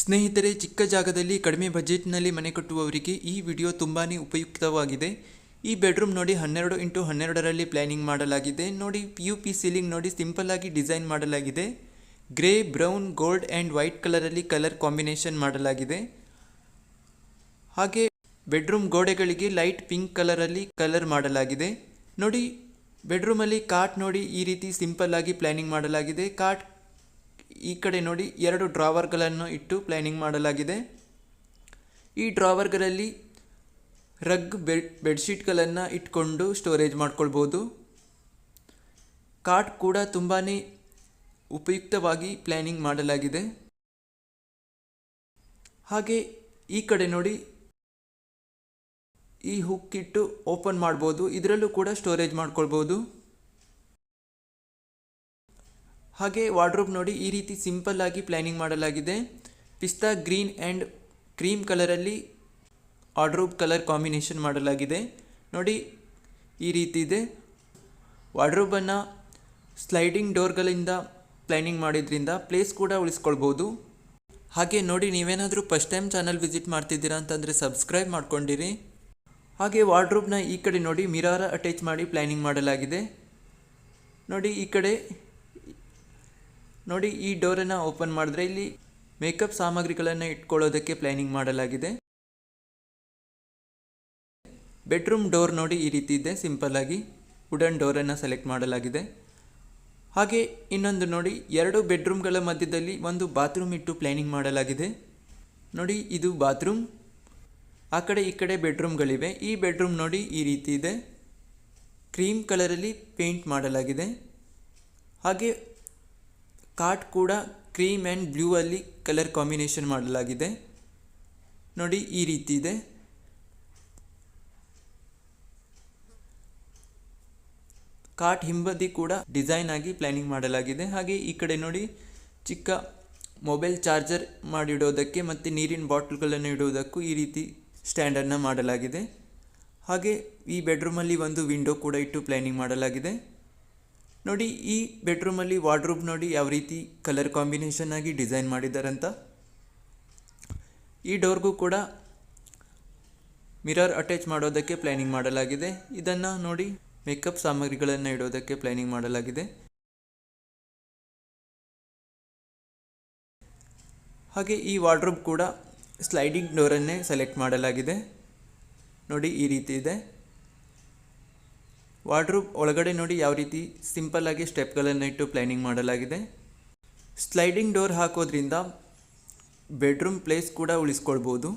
ಸ್ನೇಹಿತರೆ, ಚಿಕ್ಕ ಜಾಗದಲ್ಲಿ ಕಡಿಮೆ ಬಜೆಟ್ನಲ್ಲಿ ಮನೆ ಕಟ್ಟುವವರಿಗೆ ಈ ವಿಡಿಯೋ ತುಂಬಾ ಉಪಯುಕ್ತವಾಗಿದೆ. ಈ ಬೆಡ್ರೂಮ್ ನೋಡಿ ಹನ್ನೆರಡು ಇಂಟು ಹನ್ನೆರಡರಲ್ಲಿ ಪ್ಲ್ಯಾನಿಂಗ್ ಮಾಡಲಾಗಿದೆ. ನೋಡಿ ಯು ಪಿ ಸೀಲಿಂಗ್ ನೋಡಿ ಸಿಂಪಲ್ ಆಗಿ ಡಿಸೈನ್ ಮಾಡಲಾಗಿದೆ. Grey, brown, gold and white ಕಲರಲ್ಲಿ ಕಲರ್ ಕಾಂಬಿನೇಷನ್ ಮಾಡಲಾಗಿದೆ. ಹಾಗೆ ಬೆಡ್ರೂಮ್ ಗೋಡೆಗಳಿಗೆ ಲೈಟ್ ಪಿಂಕ್ ಕಲರಲ್ಲಿ ಕಲರ್ ಮಾಡಲಾಗಿದೆ. ನೋಡಿ ಬೆಡ್ರೂಮಲ್ಲಿ ಕಾಟ್ ನೋಡಿ ಈ ರೀತಿ ಸಿಂಪಲ್ ಆಗಿ ಪ್ಲ್ಯಾನಿಂಗ್ ಮಾಡಲಾಗಿದೆ. ಕಾಟ್ ಈ ಕಡೆ ನೋಡಿ ಎರಡು ಡ್ರಾವರ್ಗಳನ್ನು ಇಟ್ಟು ಪ್ಲ್ಯಾನಿಂಗ್ ಮಾಡಲಾಗಿದೆ. ಈ ಡ್ರಾವರ್ಗಳಲ್ಲಿ ರಗ್ ಬೆಡ್ ಬೆಡ್ಶೀಟ್ಗಳನ್ನು ಇಟ್ಕೊಂಡು ಸ್ಟೋರೇಜ್ ಮಾಡ್ಕೊಳ್ಬೋದು. ಕಾರ್ಟ್ ಕೂಡ ತುಂಬಾ ಉಪಯುಕ್ತವಾಗಿ ಪ್ಲ್ಯಾನಿಂಗ್ ಮಾಡಲಾಗಿದೆ. ಹಾಗೆ ಈ ಕಡೆ ನೋಡಿ ಈ ಹುಕ್ ಇಟ್ಟು ಓಪನ್ ಮಾಡ್ಬೋದು. ಇದರಲ್ಲೂ ಕೂಡ ಸ್ಟೋರೇಜ್ ಮಾಡ್ಕೊಳ್ಬೋದು. ಹಾಗೆ ವಾರ್ಡ್ರೋಬ್ ನೋಡಿ ಈ ರೀತಿ ಸಿಂಪಲ್ ಆಗಿ ಪ್ಲ್ಯಾನಿಂಗ್ ಮಾಡಲಾಗಿದೆ. ಪಿಸ್ತಾ ಗ್ರೀನ್ ಆ್ಯಂಡ್ ಕ್ರೀಮ್ ಕಲರಲ್ಲಿ ವಾರ್ಡ್ರೋಬ್ ಕಲರ್ ಕಾಂಬಿನೇಷನ್ ಮಾಡಲಾಗಿದೆ. ನೋಡಿ ಈ ರೀತಿ ಇದೆ. ವಾರ್ಡ್ರೋಬನ್ನು ಸ್ಲೈಡಿಂಗ್ ಡೋರ್ಗಳಿಂದ ಪ್ಲ್ಯಾನಿಂಗ್ ಮಾಡಿದ್ರಿಂದ ಪ್ಲೇಸ್ ಕೂಡ ಉಳಿಸ್ಕೊಳ್ಬೋದು. ಹಾಗೆ ನೋಡಿ ನೀವೇನಾದರೂ ಫಸ್ಟ್ ಟೈಮ್ ಚಾನಲ್ ವಿಸಿಟ್ ಮಾಡ್ತಿದ್ದೀರಾ ಅಂತಂದರೆ ಸಬ್ಸ್ಕ್ರೈಬ್ ಮಾಡ್ಕೊಂಡಿರಿ. ಹಾಗೆ ವಾರ್ಡ್ರೋಬ್ನ ಈ ಕಡೆ ನೋಡಿ ಮಿರಾರ ಅಟ್ಯಾಚ್ ಮಾಡಿ ಪ್ಲ್ಯಾನಿಂಗ್ ಮಾಡಲಾಗಿದೆ. ನೋಡಿ ಈ ಕಡೆ ನೋಡಿ, ಈ ಡೋರನ್ನು ಓಪನ್ ಮಾಡಿದ್ರೆ ಇಲ್ಲಿ ಮೇಕಪ್ ಸಾಮಗ್ರಿಗಳನ್ನು ಇಟ್ಕೊಳ್ಳೋದಕ್ಕೆ ಪ್ಲ್ಯಾನಿಂಗ್ ಮಾಡಲಾಗಿದೆ. ಬೆಡ್ರೂಮ್ ಡೋರ್ ನೋಡಿ ಈ ರೀತಿ ಇದೆ, ಸಿಂಪಲ್ ಆಗಿ ವುಡನ್ ಡೋರನ್ನು ಸೆಲೆಕ್ಟ್ ಮಾಡಲಾಗಿದೆ. ಹಾಗೆ ಇನ್ನೊಂದು ನೋಡಿ, ಎರಡು ಬೆಡ್ರೂಮ್ಗಳ ಮಧ್ಯದಲ್ಲಿ ಒಂದು ಬಾತ್ರೂಮ್ ಇಟ್ಟು ಪ್ಲ್ಯಾನಿಂಗ್ ಮಾಡಲಾಗಿದೆ. ನೋಡಿ, ಇದು ಬಾತ್ರೂಮ್. ಆ ಕಡೆ ಈ ಕಡೆ ಬೆಡ್ರೂಮ್ಗಳಿವೆ. ಈ ಬೆಡ್ರೂಮ್ ನೋಡಿ ಈ ರೀತಿ ಇದೆ. ಕ್ರೀಮ್ ಕಲರಲ್ಲಿ ಪೇಂಟ್ ಮಾಡಲಾಗಿದೆ. ಹಾಗೆ ಕಾಟ್ ಕೂಡ ಕ್ರೀಮ್ ಆ್ಯಂಡ್ ಬ್ಲೂ ಅಲ್ಲಿ ಕಲರ್ ಕಾಂಬಿನೇಷನ್ ಮಾಡಲಾಗಿದೆ. ನೋಡಿ, ಈ ರೀತಿ ಇದೆ. ಕಾಟ್ ಹಿಂಬದಿ ಕೂಡ ಡಿಸೈನ್ ಆಗಿ ಪ್ಲ್ಯಾನಿಂಗ್ ಮಾಡಲಾಗಿದೆ. ಹಾಗೆ ಈ ಕಡೆ ನೋಡಿ, ಚಿಕ್ಕ ಮೊಬೈಲ್ ಚಾರ್ಜರ್ ಮಾಡಿಡೋದಕ್ಕೆ ಮತ್ತು ನೀರಿನ ಬಾಟ್ಲ್ಗಳನ್ನು ಇಡುವುದಕ್ಕೂ ಈ ರೀತಿ ಸ್ಟ್ಯಾಂಡನ್ನು ಮಾಡಲಾಗಿದೆ. ಹಾಗೆ ಈ ಬೆಡ್ರೂಮಲ್ಲಿ ಒಂದು ವಿಂಡೋ ಕೂಡ ಇಟ್ಟು ಪ್ಲ್ಯಾನಿಂಗ್ ಮಾಡಲಾಗಿದೆ. ನೋಡಿ, ಈ ಬೆಡ್ರೂಮಲ್ಲಿ ವಾರ್ಡ್ರೂಬ್ ನೋಡಿ ಯಾವ ರೀತಿ ಕಲರ್ ಕಾಂಬಿನೇಷನ್ ಆಗಿ ಡಿಸೈನ್ ಮಾಡಿದ್ದಾರಂತ. ಈ ಡೋರ್ಗೂ ಕೂಡ ಮಿರರ್ ಅಟ್ಯಾಚ್ ಮಾಡೋದಕ್ಕೆ ಪ್ಲ್ಯಾನಿಂಗ್ ಮಾಡಲಾಗಿದೆ. ಇದನ್ನು ನೋಡಿ ಮೇಕಪ್ ಸಾಮಗ್ರಿಗಳನ್ನು ಇಡೋದಕ್ಕೆ ಪ್ಲ್ಯಾನಿಂಗ್ ಮಾಡಲಾಗಿದೆ. ಹಾಗೆ ಈ ವಾರ್ಡ್ರೂಬ್ ಕೂಡ ಸ್ಲೈಡಿಂಗ್ ಡೋರನ್ನೇ ಸೆಲೆಕ್ಟ್ ಮಾಡಲಾಗಿದೆ. ನೋಡಿ, ಈ ರೀತಿ ಇದೆ. ವಾರ್ಡ್ರೂಬ್ ಒಳಗಡೆ ನೋಡಿ ಯಾವ ರೀತಿ ಸಿಂಪಲ್ ಆಗಿ ಸ್ಟೆಪ್ಗಳನ್ನು ಇಟ್ಟು ಪ್ಲ್ಯಾನಿಂಗ್ ಮಾಡಲಾಗಿದೆ. ಸ್ಲೈಡಿಂಗ್ ಡೋರ್ ಹಾಕೋದ್ರಿಂದ ಬೆಡ್ರೂಮ್ ಪ್ಲೇಸ್ ಕೂಡ ಉಳಿಸ್ಕೊಳ್ಬೋದು.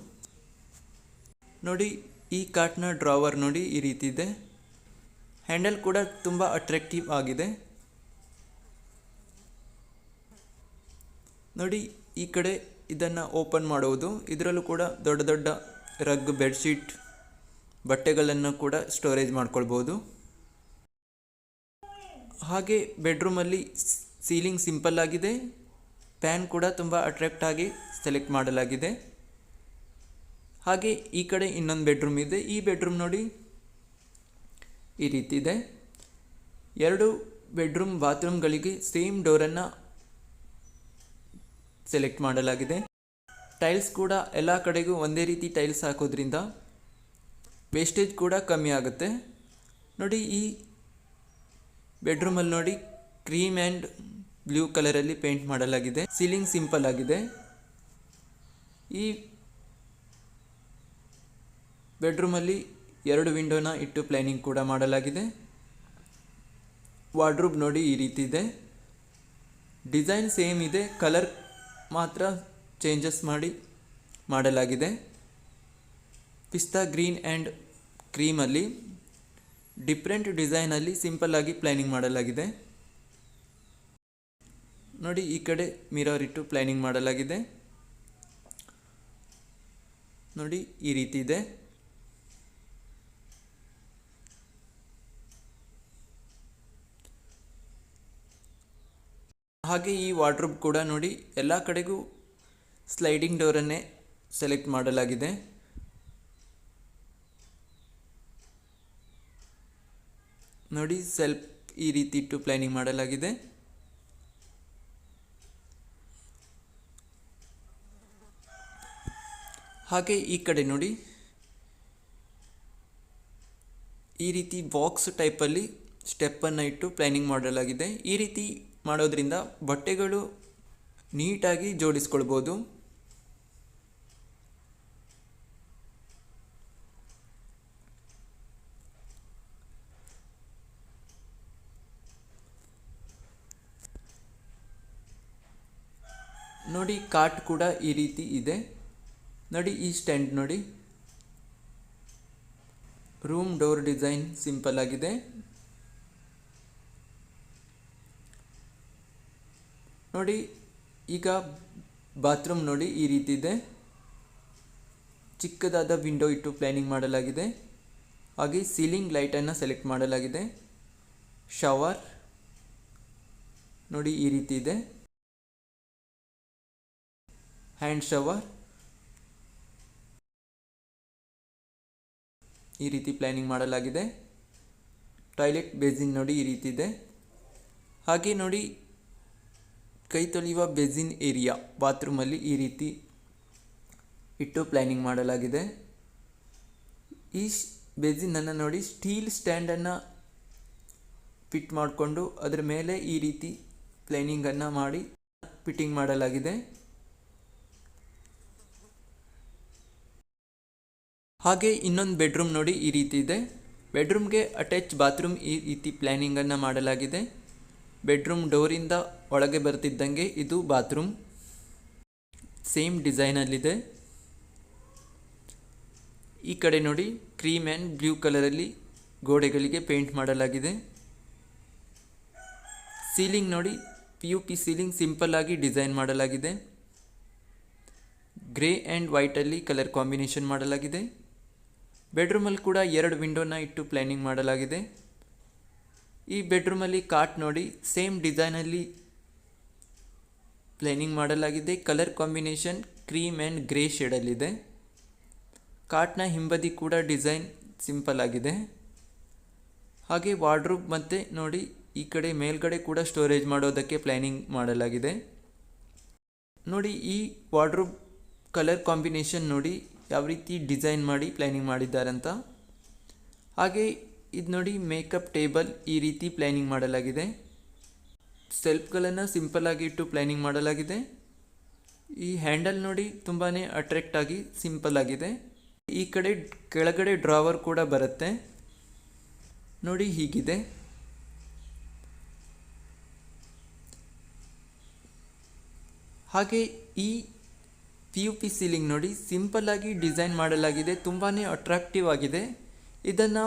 ನೋಡಿ, ಈ ಕಾಟ್ನ ಡ್ರಾವರ್ ನೋಡಿ ಈ ರೀತಿ ಇದೆ. ಹ್ಯಾಂಡಲ್ ಕೂಡ ತುಂಬ ಅಟ್ರಾಕ್ಟಿವ್ ಆಗಿದೆ. ನೋಡಿ, ಈ ಕಡೆ ಇದನ್ನು ಓಪನ್ ಮಾಡುವುದು ಇದರಲ್ಲೂ ಕೂಡ ದೊಡ್ಡ ದೊಡ್ಡ ರಗ್ ಬೆಡ್ಶೀಟ್ ಬಟ್ಟೆಗಳನ್ನು ಕೂಡ ಸ್ಟೋರೇಜ್ ಮಾಡ್ಕೊಳ್ಬೋದು. ಹಾಗೆ ಬೆಡ್ರೂಮಲ್ಲಿ ಸೀಲಿಂಗ್ ಸಿಂಪಲ್ ಆಗಿದೆ. ಫ್ಯಾನ್ ಕೂಡ ತುಂಬ ಅಟ್ರಾಕ್ಟ್ ಆಗಿ ಸೆಲೆಕ್ಟ್ ಮಾಡಲಾಗಿದೆ. ಹಾಗೆ ಈ ಕಡೆ ಇನ್ನೊಂದು ಬೆಡ್ರೂಮ್ ಇದೆ. ಈ ಬೆಡ್ರೂಮ್ ನೋಡಿ ಈ ರೀತಿ ಇದೆ. ಎರಡು ಬೆಡ್ರೂಮ್ ಬಾತ್ರೂಮ್ಗಳಿಗೆ ಸೇಮ್ ಡೋರನ್ನು ಸೆಲೆಕ್ಟ್ ಮಾಡಲಾಗಿದೆ. ಟೈಲ್ಸ್ ಕೂಡ ಎಲ್ಲ ಕಡೆಗೂ ಒಂದೇ ರೀತಿ ಟೈಲ್ಸ್ ಹಾಕೋದ್ರಿಂದ ವೇಸ್ಟೇಜ್ ಕೂಡ ಕಮ್ಮಿ ಆಗುತ್ತೆ. ನೋಡಿ ಈ ಬೆಡ್ರೂಮಲ್ಲಿ ನೋಡಿ ಕ್ರೀಮ್ ಆ್ಯಂಡ್ ಬ್ಲೂ ಕಲರಲ್ಲಿ ಪೇಂಟ್ ಮಾಡಲಾಗಿದೆ. ಸೀಲಿಂಗ್ ಸಿಂಪಲ್ ಆಗಿದೆ. ಈ ಬೆಡ್ರೂಮಲ್ಲಿ ಎರಡು ವಿಂಡೋನ ಇಟ್ಟು ಪ್ಲಾನಿಂಗ್ ಕೂಡ ಮಾಡಲಾಗಿದೆ. ವಾರ್ಡ್ರೂಬ್ ನೋಡಿ ಈ ರೀತಿ ಇದೆ. ಡಿಸೈನ್ ಸೇಮ್ ಇದೆ. ಕಲರ್ ಮಾತ್ರ ಚೇಂಜಸ್ ಮಾಡಿ ಮಾಡಲಾಗಿದೆ. ಪಿಸ್ತಾ ಗ್ರೀನ್ ಆ್ಯಂಡ್ ಕ್ರೀಮಲ್ಲಿ ಡಿಫ್ರೆಂಟ್ ಡಿಸೈನಲ್ಲಿ ಸಿಂಪಲ್ ಆಗಿ ಪ್ಲ್ಯಾನಿಂಗ್ ಮಾಡಲಾಗಿದೆ. ನೋಡಿ, ಈ ಕಡೆ ಮಿರರ್ ಇಟ್ಟು ಪ್ಲ್ಯಾನಿಂಗ್ ಮಾಡಲಾಗಿದೆ. ನೋಡಿ, ಈ ರೀತಿ ಇದೆ. ಹಾಗೆ ಈ ವಾರ್ಡ್ರೋಬ್ ಕೂಡ ನೋಡಿ, ಎಲ್ಲ ಕಡೆಗೂ ಸ್ಲೈಡಿಂಗ್ ಡೋರನ್ನೇ ಸೆಲೆಕ್ಟ್ ಮಾಡಲಾಗಿದೆ. ನೋಡಿ ಸೆಲ್ಫ್ ಈ ರೀತಿ ಇಟ್ಟು ಪ್ಲ್ಯಾನಿಂಗ್ ಮಾಡಲಾಗಿದೆ. ಹಾಗೆ ಈ ಕಡೆ ನೋಡಿ. ಈ ರೀತಿ ಬಾಕ್ಸ್ ಟೈಪಲ್ಲಿ ಸ್ಟೆಪ್ಪನ್ನು ಇಟ್ಟು ಪ್ಲ್ಯಾನಿಂಗ್ ಮಾಡಲಾಗಿದೆ. ಈ ರೀತಿ ಮಾಡೋದ್ರಿಂದ ಬಟ್ಟೆಗಳು ನೀಟಾಗಿ ಜೋಡಿಸ್ಕೊಳ್ಬೋದು ನೋಡಿ ಕಾಟ್ ಕೂಡ ಈ ರೀತಿ ಇದೆ. ನೋಡಿ, ಈ ಸ್ಟ್ಯಾಂಡ್ ನೋಡಿ. ರೂಮ್ ಡೋರ್ ಡಿಸೈನ್ ಸಿಂಪಲ್ ಆಗಿದೆ. ನೋಡಿ, ಈಗ ಬಾತ್ರೂಮ್ ನೋಡಿ ಈ ರೀತಿ ಇದೆ. ಚಿಕ್ಕದಾದ ವಿಂಡೋ ಇಟ್ಟು ಪ್ಲ್ಯಾನಿಂಗ್ ಮಾಡಲಾಗಿದೆ. ಹಾಗೆ ಸೀಲಿಂಗ್ ಲೈಟನ್ನು ಸೆಲೆಕ್ಟ್ ಮಾಡಲಾಗಿದೆ. ಶವರ್ ನೋಡಿ ಈ ರೀತಿ ಇದೆ. ಹ್ಯಾಂಡ್ ಶವರ್ ಈ ರೀತಿ ಪ್ಲ್ಯಾನಿಂಗ್ ಮಾಡಲಾಗಿದೆ. ಟಾಯ್ಲೆಟ್ ಬೇಸಿನ್ ನೋಡಿ ಈ ರೀತಿ ಇದೆ. ಹಾಗೆ ನೋಡಿ ಕೈ ತೊಳೆಯುವ ಬೇಸಿನ್ ಏರಿಯಾ ಬಾತ್ರೂಮಲ್ಲಿ ಈ ರೀತಿ ಇಟ್ಟು ಪ್ಲ್ಯಾನಿಂಗ್ ಮಾಡಲಾಗಿದೆ. ಈ ಬೇಸಿನನ್ನು ನೋಡಿ ಸ್ಟೀಲ್ ಸ್ಟ್ಯಾಂಡನ್ನು ಫಿಟ್ ಮಾಡಿಕೊಂಡು ಅದರ ಮೇಲೆ ಈ ರೀತಿ ಪ್ಲ್ಯಾನಿಂಗನ್ನು ಮಾಡಿ ಫಿಟ್ಟಿಂಗ್ ಮಾಡಲಾಗಿದೆ. ಹಾಗೆ ಇನ್ನೊಂದು ಬೆಡ್ರೂಮ್ ನೋಡಿ ಈ ರೀತಿ ಇದೆ. ಬೆಡ್ರೂಮ್ಗೆ ಅಟ್ಯಾಚ್ ಬಾತ್ರೂಮ್ ಈ ರೀತಿ ಪ್ಲ್ಯಾನಿಂಗನ್ನು ಮಾಡಲಾಗಿದೆ. ಬೆಡ್ರೂಮ್ ಡೋರಿಂದ ಒಳಗೆ ಬರ್ತಿದ್ದಂಗೆ ಇದು ಬಾತ್ರೂಮ್ ಸೇಮ್ ಡಿಸೈನಲ್ಲಿದೆ ಈ ಕಡೆ ನೋಡಿ ಕ್ರೀಮ್ ಆ್ಯಂಡ್ ಬ್ಲೂ ಕಲರಲ್ಲಿ ಗೋಡೆಗಳಿಗೆ ಪೇಂಟ್ ಮಾಡಲಾಗಿದೆ. ಸೀಲಿಂಗ್ ನೋಡಿ P U P ceiling simple ಆಗಿ ಡಿಸೈನ್ ಮಾಡಲಾಗಿದೆ. ಗ್ರೇ ಆ್ಯಂಡ್ ವೈಟಲ್ಲಿ ಕಲರ್ ಕಾಂಬಿನೇಷನ್ ಮಾಡಲಾಗಿದೆ. ಬೆಡ್ರೂಮಲ್ಲಿ ಕೂಡ ಎರಡು ವಿಂಡೋನ ಇಟ್ಟು ಪ್ಲ್ಯಾನಿಂಗ್ ಮಾಡಲಾಗಿದೆ. ಈ ಬೆಡ್ರೂಮಲ್ಲಿ ಕಾಟ್ ನೋಡಿ, ಸೇಮ್ ಡಿಸೈನಲ್ಲಿ ಪ್ಲ್ಯಾನಿಂಗ್ ಮಾಡಲಾಗಿದೆ. Colour combination cream and grey ಶೇಡಲ್ಲಿದೆ. ಕಾಟ್ನ ಹಿಂಬದಿ ಕೂಡ ಡಿಸೈನ್ ಸಿಂಪಲ್ ಆಗಿದೆ. ಹಾಗೆ ವಾರ್ಡ್ರೂಬ್ ಮತ್ತು ನೋಡಿ, ಈ ಕಡೆ ಮೇಲ್ಗಡೆ ಕೂಡ ಸ್ಟೋರೇಜ್ ಮಾಡೋದಕ್ಕೆ ಪ್ಲ್ಯಾನಿಂಗ್ ಮಾಡಲಾಗಿದೆ. ನೋಡಿ, ಈ ವಾರ್ಡ್ರೂಬ್ ಕಲರ್ ಕಾಂಬಿನೇಷನ್ ನೋಡಿ ಯಾವ ರೀತಿ ಡಿಸೈನ್ ಮಾಡಿ ಪ್ಲ್ಯಾನಿಂಗ್ ಮಾಡಿದ್ದಾರೆ ಅಂತ. ಹಾಗೆ ಇದು ನೋಡಿ ಮೇಕಪ್ ಟೇಬಲ್ ಈ ರೀತಿ ಪ್ಲ್ಯಾನಿಂಗ್ ಮಾಡಲಾಗಿದೆ. ಸೆಲ್ಫ್ಗಳನ್ನು ಸಿಂಪಲ್ ಆಗಿ ಇಟ್ಟು ಪ್ಲ್ಯಾನಿಂಗ್ ಮಾಡಲಾಗಿದೆ. ಈ ಹ್ಯಾಂಡಲ್ ನೋಡಿ ತುಂಬಾ ಅಟ್ರಾಕ್ಟ್ ಆಗಿ ಸಿಂಪಲ್ ಆಗಿದೆ. ಈ ಕಡೆ ಕೆಳಗಡೆ ಡ್ರಾವರ್ ಕೂಡ ಬರುತ್ತೆ. ನೋಡಿ ಹೀಗಿದೆ. ಹಾಗೆ ಈ ಪಿ ಯು ಪಿ ಸೀಲಿಂಗ್ ನೋಡಿ ಸಿಂಪಲ್ ಆಗಿ ಡಿಸೈನ್ ಮಾಡಲಾಗಿದೆ ತುಂಬಾ ಅಟ್ರಾಕ್ಟಿವ್ ಆಗಿದೆ. ಇದನ್ನು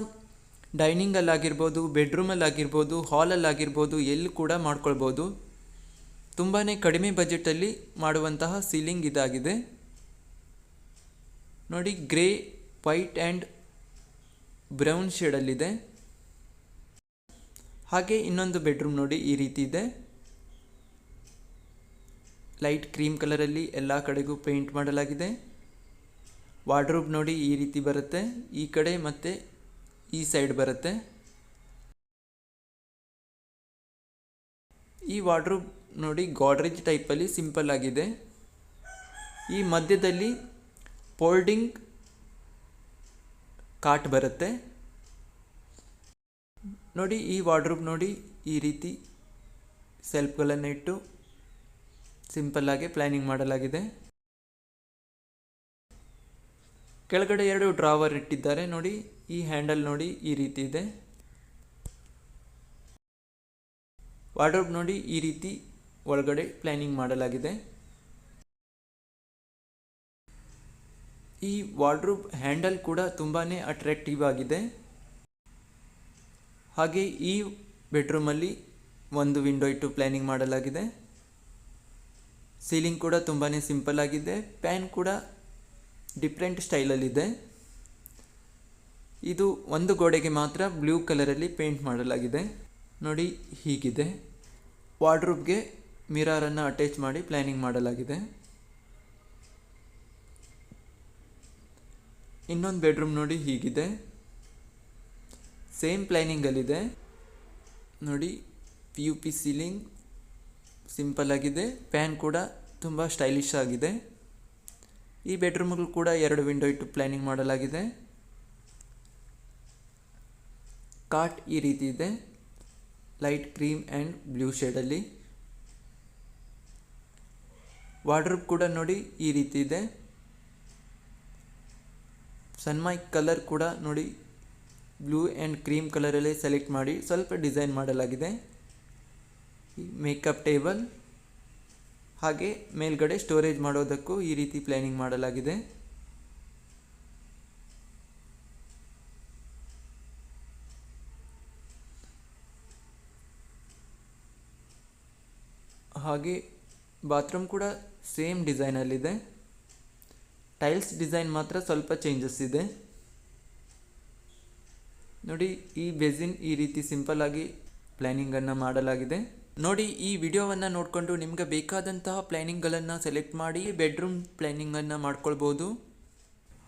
ಡೈನಿಂಗಲ್ಲಾಗಿರ್ಬೋದು ಬೆಡ್ರೂಮಲ್ಲಾಗಿರ್ಬೋದು ಹಾಲಲ್ಲಾಗಿರ್ಬೋದು ಎಲ್ಲಿ ಕೂಡ ಮಾಡ್ಕೊಳ್ಬೋದು. ತುಂಬಾ ಕಡಿಮೆ ಬಜೆಟಲ್ಲಿ ಮಾಡುವಂತಹ ಸೀಲಿಂಗ್ ಇದಾಗಿದೆ. ನೋಡಿ ಗ್ರೇ ವೈಟ್ ಆ್ಯಂಡ್ ಬ್ರೌನ್ ಶೇಡಲ್ಲಿದೆ ಹಾಗೆ ಇನ್ನೊಂದು ಬೆಡ್ರೂಮ್ ನೋಡಿ ಈ ರೀತಿ ಇದೆ. ಲೈಟ್ ಕ್ರೀಮ್ ಕಲರಲ್ಲಿ ಎಲ್ಲ ಕಡೆಗೂ ಪೇಂಟ್ ಮಾಡಲಾಗಿದೆ. ವಾರ್ಡ್ರೂಬ್ ನೋಡಿ ಈ ರೀತಿ ಬರುತ್ತೆ. ಈ ಕಡೆ ಮತ್ತು ಈ ಸೈಡ್ ಬರುತ್ತೆ. ಈ ವಾರ್ಡ್ರೂಬ್ ನೋಡಿ ಗಾಡ್ರೇಜ್ ಟೈಪಲ್ಲಿ ಸಿಂಪಲ್ ಆಗಿದೆ. ಈ ಮಧ್ಯದಲ್ಲಿ ಫೋಲ್ಡಿಂಗ್ ಕಾಟ್ ಬರುತ್ತೆ. ನೋಡಿ ಈ ವಾರ್ಡ್ರೂಬ್ ನೋಡಿ ಈ ರೀತಿ ಸೆಲ್ಫ್ಗಳನ್ನು ಇಟ್ಟು ಸಿಂಪಲ್ಲಾಗಿ ಪ್ಲ್ಯಾನಿಂಗ್ ಮಾಡಲಾಗಿದೆ. ಕೆಳಗಡೆ ಎರಡು ಡ್ರಾವರ್ ಇಟ್ಟಿದ್ದಾರೆ. ನೋಡಿ, ಈ ಹ್ಯಾಂಡಲ್ ನೋಡಿ, ಈ ರೀತಿ ಇದೆ. ವಾರ್ಡ್ರೋಬ್ ನೋಡಿ, ಈ ರೀತಿ ಒಳಗಡೆ ಪ್ಲ್ಯಾನಿಂಗ್ ಮಾಡಲಾಗಿದೆ. ಈ ವಾರ್ಡ್ರೋಬ್ ಹ್ಯಾಂಡಲ್ ಕೂಡ ತುಂಬಾ ಅಟ್ರಾಕ್ಟಿವ್ ಆಗಿದೆ. ಹಾಗೆ ಈ ಬೆಡ್ರೂಮಲ್ಲಿ ಒಂದು ವಿಂಡೋ ಇಟ್ಟು ಪ್ಲ್ಯಾನಿಂಗ್ ಮಾಡಲಾಗಿದೆ. ಸೀಲಿಂಗ್ ಕೂಡ ತುಂಬಾ ಸಿಂಪಲ್ ಆಗಿದೆ. ಪ್ಯಾನ್ ಕೂಡ ಡಿಫ್ರೆಂಟ್ ಸ್ಟೈಲಲ್ಲಿದೆ. ಇದು ಒಂದು ಗೋಡೆಗೆ ಮಾತ್ರ ಬ್ಲೂ ಕಲರಲ್ಲಿ ಪೇಂಟ್ ಮಾಡಲಾಗಿದೆ. ನೋಡಿ, ಹೀಗಿದೆ. ವಾರ್ಡ್ರೂಬ್ಗೆ ಮಿರಾರನ್ನು ಅಟ್ಯಾಚ್ ಮಾಡಿ ಪ್ಲ್ಯಾನಿಂಗ್ ಮಾಡಲಾಗಿದೆ. ಇನ್ನೊಂದು ಬೆಡ್ರೂಮ್ ನೋಡಿ, ಹೀಗಿದೆ. ಸೇಮ್ ಪ್ಲ್ಯಾನಿಂಗಲ್ಲಿದೆ ನೋಡಿ P U P ceiling. Simple ಆಗಿದೆ. ಫ್ಯಾನ್ ಕೂಡ ತುಂಬ ಸ್ಟೈಲಿಶ್ ಆಗಿದೆ. ಈ ಬೆಡ್ರೂಮ್ಗಳು ಕೂಡ ಎರಡು ವಿಂಡೋ ಇಟ್ಟು ಪ್ಲ್ಯಾನಿಂಗ್ ಮಾಡಲಾಗಿದೆ. ಕಾಟ್ ಈ ರೀತಿ ಇದೆ. ಲೈಟ್ ಕ್ರೀಮ್ ಆ್ಯಂಡ್ ಬ್ಲೂ ಶೇಡಲ್ಲಿ. ವಾರ್ಡ್ರೂಬ್ ಕೂಡ ನೋಡಿ ಈ ರೀತಿ ಇದೆ. ಸನ್ಮೈಕ್ ಕಲರ್ ಕೂಡ ನೋಡಿ ಬ್ಲೂ ಆ್ಯಂಡ್ ಕ್ರೀಮ್ ಕಲರಲ್ಲೇ ಸೆಲೆಕ್ಟ್ ಮಾಡಿ ಸ್ವಲ್ಪ ಡಿಸೈನ್ ಮಾಡಲಾಗಿದೆ. ಮೇಕಪ್ ಟೇಬಲ್ ಹಾಗೆ ಮೇಲ್ಗಡೆ ಸ್ಟೋರೇಜ್ ಮಾಡೋದಕ್ಕೂ ಈ ರೀತಿ ಪ್ಲ್ಯಾನಿಂಗ್ ಮಾಡಲಾಗಿದೆ. ಹಾಗೆ ಬಾತ್ರೂಮ್ ಕೂಡ ಸೇಮ್ ಡಿಸೈನಲ್ಲಿದೆ. ಟೈಲ್ಸ್ ಡಿಸೈನ್ ಮಾತ್ರ ಸ್ವಲ್ಪ ಚೇಂಜಸ್ ಇದೆ. ನೋಡಿ ಈ ಬೆಸಿನ್ ಈ ರೀತಿ ಸಿಂಪಲ್ ಆಗಿ ಪ್ಲ್ಯಾನಿಂಗನ್ನು ಮಾಡಲಾಗಿದೆ. ನೋಡಿ, ಈ ವಿಡಿಯೋವನ್ನು ನೋಡಿಕೊಂಡು ನಿಮಗೆ ಬೇಕಾದಂತಹ ಪ್ಲ್ಯಾನಿಂಗ್ಗಳನ್ನು ಸೆಲೆಕ್ಟ್ ಮಾಡಿ ಬೆಡ್ರೂಮ್ ಪ್ಲ್ಯಾನಿಂಗನ್ನು ಮಾಡ್ಕೊಳ್ಬೋದು.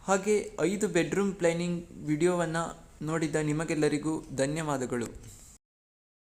ಹಾಗೆ ಐದು ಬೆಡ್ರೂಮ್ ಪ್ಲ್ಯಾನಿಂಗ್ ವಿಡಿಯೋವನ್ನು ನೋಡಿದ ನಿಮಗೆಲ್ಲರಿಗೂ ಧನ್ಯವಾದಗಳು.